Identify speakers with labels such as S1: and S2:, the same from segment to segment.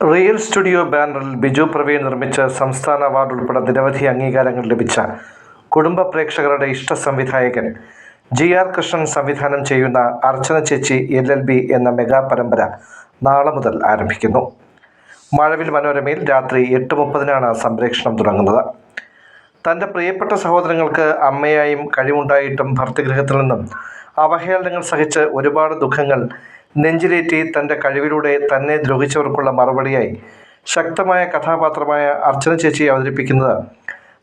S1: Real studio ബാനറിൽ ബിജു പ്രവീൺ നിർമ്മിച്ച സംസ്ഥാന അവാർഡ് ഉൾപ്പെടെ നിരവധി അംഗീകാരങ്ങൾ ലഭിച്ച കുടുംബ പ്രേക്ഷകരുടെ ഇഷ്ട സംവിധായകൻ ജി ആർ കൃഷ്ണൻ സംവിധാനം ചെയ്യുന്ന അർച്ചന ചേച്ചി എൽ എൽ ബി എന്ന മെഗാ പരമ്പര നാളെ മുതൽ ആരംഭിക്കുന്നു. മഴവിൽ മനോരമയിൽ രാത്രി എട്ട് മുപ്പതിനാണ് സംപ്രേക്ഷണം തുടങ്ങുന്നത്. തന്റെ പ്രിയപ്പെട്ട സഹോദരങ്ങൾക്ക് അമ്മയായും കഴിവുണ്ടായിട്ടും ഭർത്തൃഗൃഹത്തിൽ നിന്നും അവഹേളനങ്ങൾ സഹിച്ച് ഒരുപാട് ദുഃഖങ്ങൾ നെഞ്ചിലേറ്റി തന്റെ കഴിവിലൂടെ തന്നെ ദ്രോഹിച്ചവർക്കുള്ള മറുപടിയായി ശക്തമായ കഥാപാത്രമായ അർച്ചന ചേച്ചി അവതരിപ്പിക്കുന്നത്.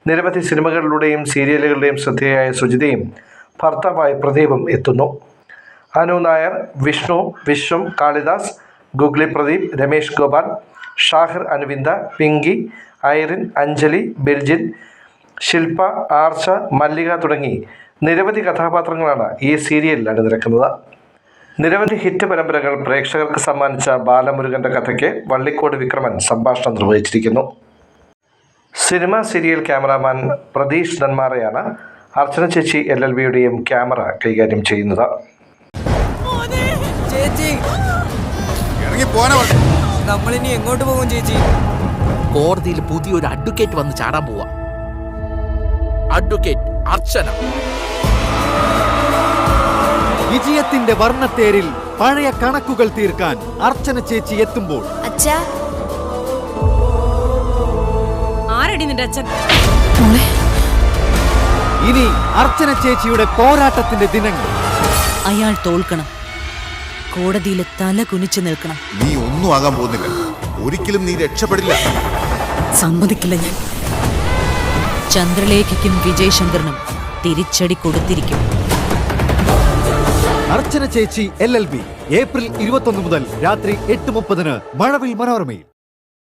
S1: നിരവധി സിനിമകളിലൂടെയും സീരിയലുകളുടെയും ശ്രദ്ധേയായ സുജിതയും ഭർത്താവായ പ്രദീപും എത്തുന്നു. അനു നായർ വിഷ്ണു വിശ്വം കാളിദാസ് ഗുഗ്ലി പ്രദീപ് രമേശ് ഗോപാൽ ഷാഹിർ അനുവിന്ദ പിങ്കി ഐറിൻ അഞ്ജലി ബിർജിൻ ശില്പ ആർച്ച മല്ലിക തുടങ്ങി നിരവധി കഥാപാത്രങ്ങളാണ് ഈ സീരിയലിൽ അണിനിരക്കുന്നത്. നിരവധി ഹിറ്റ് പരമ്പരകൾ പ്രേക്ഷകർക്ക് സമ്മാനിച്ച ബാലമുരുകന്റെ കഥയ്ക്ക് വള്ളിക്കോട് വിക്രമൻ സംഭാഷണം നിർവഹിച്ചിരിക്കുന്നു. സിനിമ സീരിയൽ ക്യാമറാമാൻ പ്രതീഷ് നന്മാറയാണ് അർച്ചന ചേച്ചി എൽ എൽ ബിയുടെയും ക്യാമറ കൈകാര്യം ചെയ്യുന്നത്.
S2: നമ്മളിനി എങ്ങോട്ട് പോകും ചേച്ചി?
S3: കോടതിയിൽ പുതിയൊരു അഡ്വക്കേറ്റ് വന്ന് ചാടാൻ പോവാ. അഡ്വക്കേറ്റ് അർച്ചന.
S4: വിജയത്തിന്റെ വർണത്തേരിൽ പഴയ കണക്കുകൾ തീർക്കാൻ അർച്ചന ചേച്ചി എത്തുമ്പോൾ.
S5: അച്ഛാ.
S6: ആരടി നിന്റെ അച്ഛൻ?
S4: ഇനി അർച്ചന ചേച്ചിയുടെ പോരാട്ടത്തിന്റെ ദിനങ്ങൾ.
S6: അയാൾ തോൽക്കണം. കോടതിയിൽ തല കുനിച്ചു നിൽക്കണം.
S7: നീ ഒന്നും ആകാൻ പോകുന്നില്ല. ഒരിക്കലും നീ രക്ഷപ്പെടില്ല.
S6: സമ്മതിക്കില്ല ഞാൻ. ചന്ദ്രലേഖയ്ക്കും വിജയശങ്കറിനും തിരിച്ചടി കൊടുത്തിരിക്കും.
S4: അർച്ചന ചേച്ചി എൽ എൽ ബി. ഏപ്രിൽ ഇരുപത്തൊന്ന് മുതൽ രാത്രി എട്ട് മുപ്പതിന് മഴവിൽ മനോരമയിൽ.